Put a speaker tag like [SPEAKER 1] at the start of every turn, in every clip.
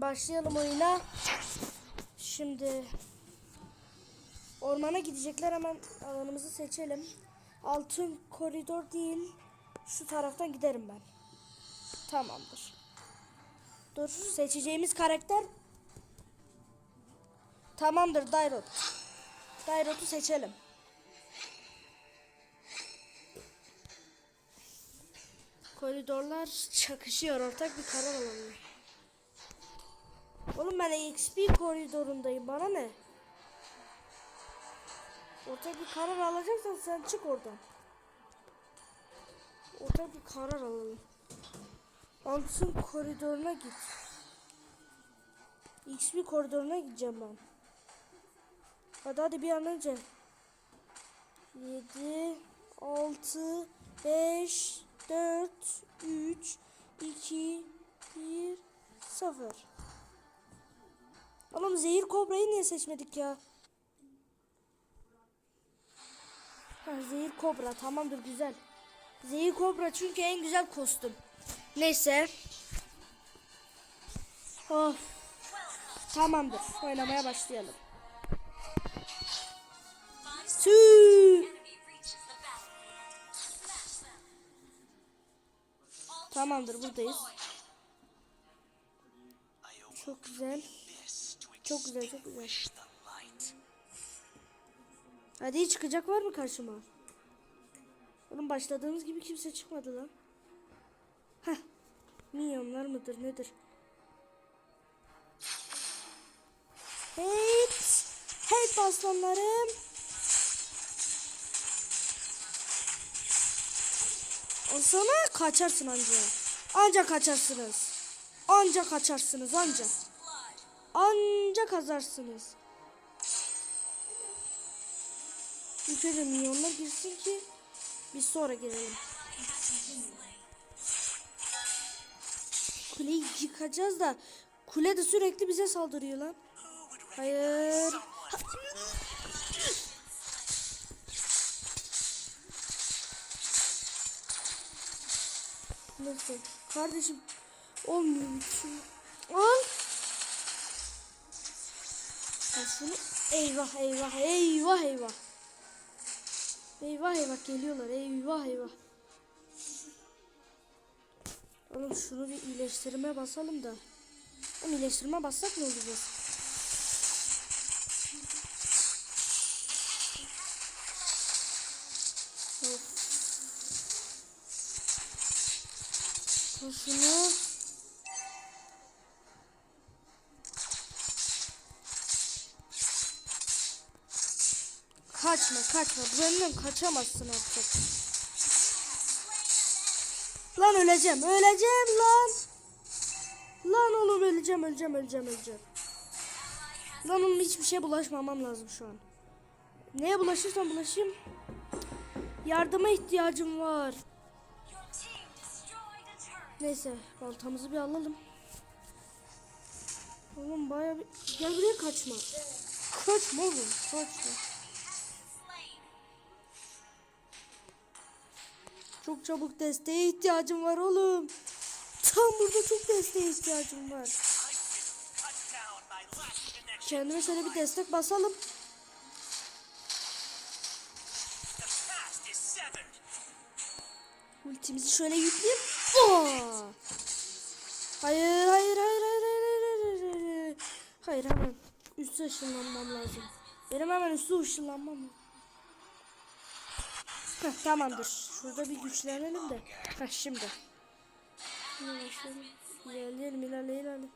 [SPEAKER 1] Başlayalım oyuna. Şimdi ormana gidecekler hemen alanımızı seçelim. Altın koridor değil. Şu taraftan giderim ben. Tamamdır. Dur seçeceğimiz karakter Tamamdır Dairot. Dairot'u seçelim. Koridorlar çakışıyor. Ortak bir karar alalım. Oğlum ben XP koridorundayım. Bana ne? Ortak bir karar alacaksan sen çık oradan. Ortak bir karar alalım. Altın koridoruna git. XP koridoruna gideceğim ben. Hadi hadi bir an önce. 7 6 5 4 3 2 1 0 Oğlum zehir kobrayı niye seçmedik ya? Ha, zehir kobra tamamdır güzel. Zehir kobra çünkü en güzel kostüm. Neyse. Of. Tamamdır. Oynamaya başlayalım. Tüh. Tamamdır buradayız. Çok güzel. Çok güzel çok güzel. Hadi çıkacak var mı karşıma? Oğlum başladığımız gibi kimse çıkmadı lan. Heh. Milyonlar mıdır nedir? Hey, hey aslanlarım. O sana kaçarsın anca. Anca kaçarsınız. Anca kaçarsınız anca. Anca kazarsınız. Önce milyonlar girsin ki biz sonra girelim. Kuleyi yıkacağız da kule de sürekli bize saldırıyor lan. Hayır. Ha- Nasıl? Kardeşim olmuyor mu şunu. Eyvah eyvah eyvah eyvah. Eyvah eyvah geliyorlar. Eyvah eyvah. Oğlum şunu bir iyileştirme basalım da. Oğlum iyileştirme bassak ne olacak? Of. Şunu. Kaçma kaçma. Benden kaçamazsın artık. Lan öleceğim. Öleceğim lan. Lan oğlum öleceğim öleceğim öleceğim öleceğim. Lan oğlum hiçbir şeye bulaşmamam lazım şu an. Neye bulaşırsam bulaşayım. Yardıma ihtiyacım var. Neyse baltamızı bir alalım. Oğlum bayağı bir... Gel buraya kaçma. Kaçma oğlum kaçma. Çok çabuk desteğe ihtiyacım var oğlum. Tam burada çok desteğe ihtiyacım var. Kendime şöyle bir destek basalım. Ultimizi şöyle yükleyeyim. Oo! Hayır, hayır, hayır, hayır, hayır, hayır, hayır, hayır. Hayır, hemen üstü ışınlanmam lazım. Benim hemen üstü ışınlanmam lazım. Heh, tamamdır. Şurada bir güçlenelim de. Heh, şimdi. İlerleyelim, ilerleyelim, ilerleyelim.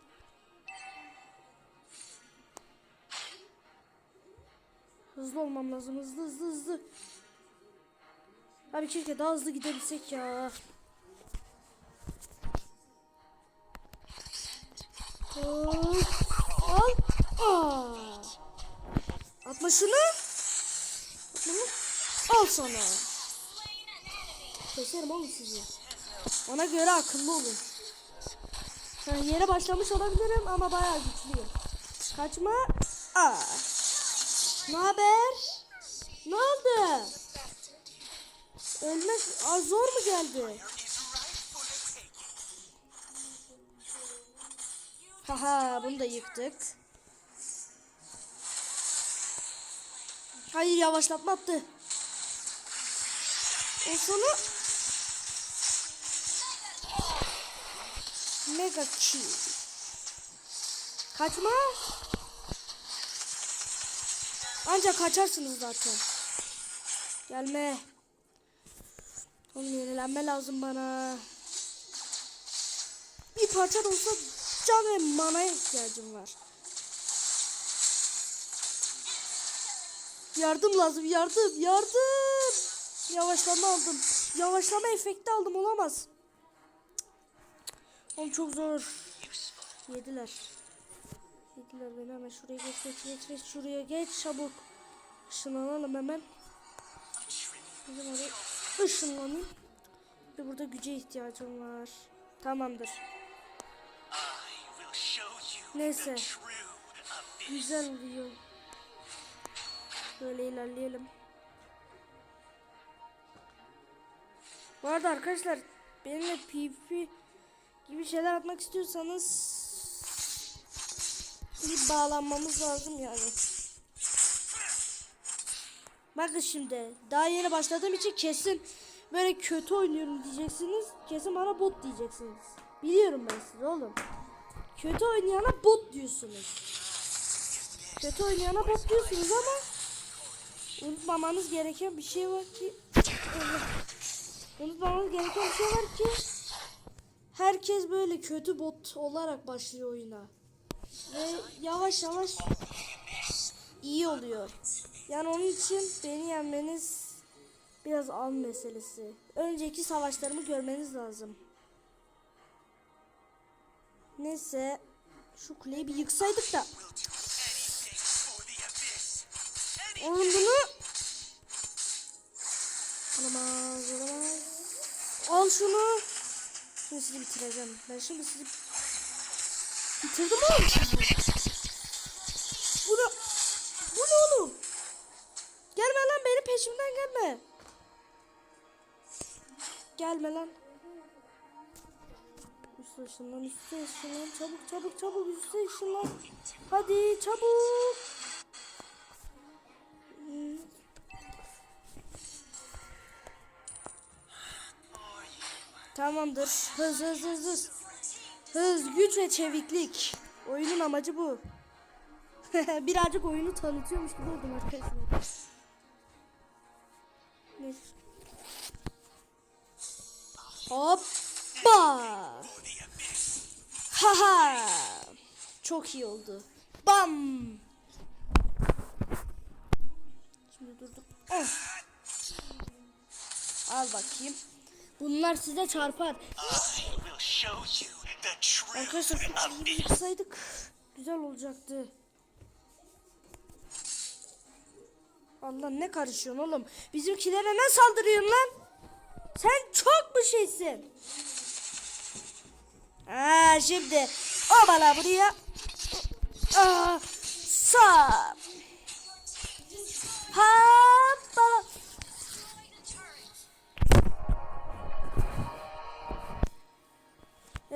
[SPEAKER 1] Hızlı olmam lazım. Hızlı, hızlı, hızlı. Abi keşke daha hızlı gidebilsek ya. Hop. Al. Aa. Atma şunu. Al sana. Keserim oğlum sizi. Ona göre akıllı olun. Yani yere başlamış olabilirim ama bayağı güçlüyüm. Kaçma. Aa. Ne haber? Ne oldu? Ölmek az zor mu geldi? Haha bunu da yıktık. Hayır yavaşlatma attı. O sonu Mega kill. Kaçma. Ancak kaçarsınız zaten. Gelme. Oğlum yenilenme lazım bana. Bir parça da olsa can ve manaya ihtiyacım var. Yardım lazım yardım yardım. Yavaşlama aldım. Yavaşlama efekti aldım olamaz. Oğlum çok zor. Yediler. Yediler beni hemen şuraya geç geç geç geç şuraya geç çabuk. Işınlanalım hemen. Bizim oraya ışınlanayım. Ve burada güce ihtiyacım var. Tamamdır. Neyse. Güzel oluyor. Böyle ilerleyelim. Bu arada arkadaşlar benimle PvP gibi şeyler atmak istiyorsanız bir bağlanmamız lazım yani. Bakın şimdi daha yeni başladığım için kesin böyle kötü oynuyorum diyeceksiniz. Kesin bana bot diyeceksiniz. Biliyorum ben size oğlum. Kötü oynayana bot diyorsunuz. Kötü oynayana bot diyorsunuz ama unutmamanız gereken bir şey var ki unutmamanız gereken bir şey var ki herkes böyle kötü bot olarak başlıyor oyuna. Ve yavaş yavaş iyi oluyor. Yani onun için beni yenmeniz biraz an meselesi. Önceki savaşlarımı görmeniz lazım. Neyse şu kuleyi bir yıksaydık da. Oğlum bunu Olamaz olamaz. Al şunu. Şimdi sizi bitireceğim. Ben şimdi sizi bitirdim oğlum. Bu ne? Bu ne oğlum? Gelme lan benim peşimden gelme. Gelme lan. Üstü ışınlan, üstü ışınlan. Çabuk çabuk çabuk üstü ışınlan. Hadi çabuk. Tamamdır. Hız hız hız hız. Hız, güç ve çeviklik. Oyunun amacı bu. Birazcık oyunu tanıtıyormuş gibi oldum arkadaşlar. Neyse. Hoppa. Haha. Çok iyi oldu. Bam. Şimdi durduk. Oh. Al bakayım. Bunlar size çarpar. Arkadaşlar kuleyi yıksaydık güzel olacaktı. Allah ne karışıyorsun oğlum? Bizimkilere ne saldırıyorsun lan? Sen çok bir şeysin. Ha şimdi o bana buraya. Aa, sağ. Ha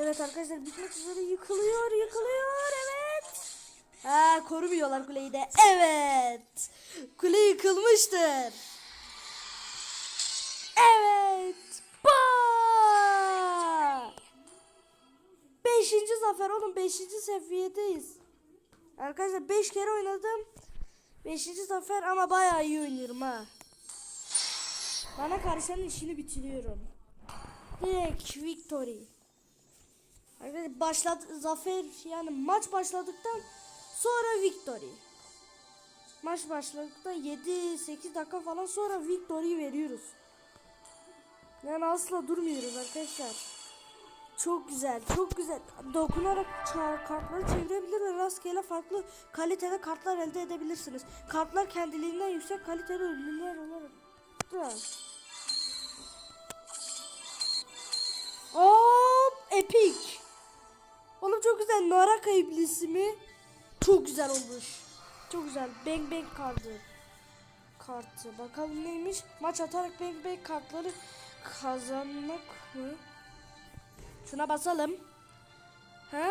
[SPEAKER 1] Evet arkadaşlar bitmek üzere yıkılıyor yıkılıyor evet. Ha korumuyorlar kuleyi de. Evet. Kule yıkılmıştır. Evet. Ba! Beşinci zafer oğlum. Beşinci seviyedeyiz. Arkadaşlar beş kere oynadım. Beşinci zafer ama bayağı iyi oynuyorum ha. Bana karşının işini bitiriyorum. Direkt victory. Arkadaşlar başladı zafer yani maç başladıktan sonra victory. Maç başladıktan 7-8 dakika falan sonra victory veriyoruz. Yani asla durmuyoruz arkadaşlar. Çok güzel, çok güzel. Dokunarak kartları çevirebilir ve rastgele farklı kalitede kartlar elde edebilirsiniz. Kartlar kendiliğinden yüksek kaliteli ürünler olarak. Da. Hop, epic. Oğlum çok güzel. Naraka iblisi mi? Çok güzel olmuş. Çok güzel. Bang bang kartı. Kartı. Bakalım neymiş? Maç atarak bang bang kartları kazanmak mı? Şuna basalım. Ha,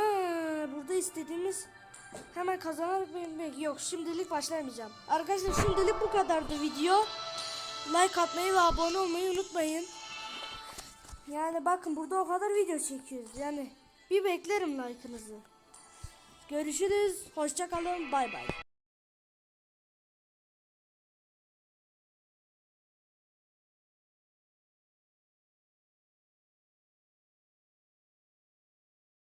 [SPEAKER 1] burada istediğimiz hemen kazanabilmek yok. Şimdilik başlamayacağım. Arkadaşlar şimdilik bu kadardı video. Like atmayı ve abone olmayı unutmayın. Yani bakın burada o kadar video çekiyoruz. Yani bir beklerim like'ınızı. Görüşürüz. Hoşça kalın. Bay bay.